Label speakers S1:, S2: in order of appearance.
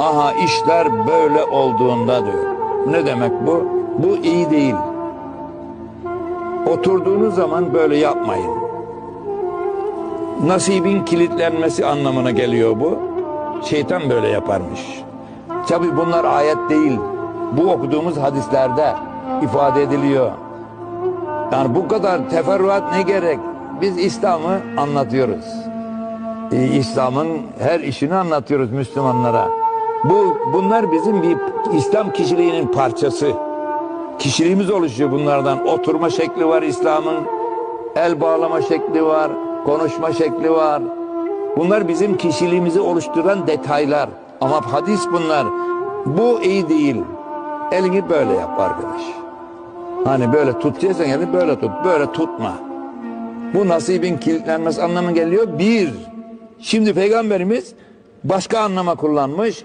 S1: Aha işler böyle olduğunda diyor. Ne demek bu? Bu iyi değil. Oturduğunuz zaman böyle yapmayın. Nasibin kilitlenmesi anlamına geliyor bu. Şeytan böyle yaparmış. Tabi bunlar ayet değil. Bu okuduğumuz hadislerde ifade ediliyor. Yani bu kadar teferruat ne gerek? Biz İslam'ı anlatıyoruz. İslam'ın her işini anlatıyoruz Müslümanlara. Bu bunlar bizim bir İslam kişiliğinin parçası. Kişiliğimiz oluşuyor bunlardan. Oturma şekli var İslam'ın. El bağlama şekli var. Konuşma şekli var. Bunlar bizim kişiliğimizi oluşturan detaylar. Ama hadis bunlar. Bu iyi değil. Elini böyle yap arkadaş. Hani böyle tutacaksan yani böyle tut. Böyle tutma. Bu nasibin kilitlenmesi anlamı geliyor. Bir, şimdi peygamberimiz başka anlama kullanmış.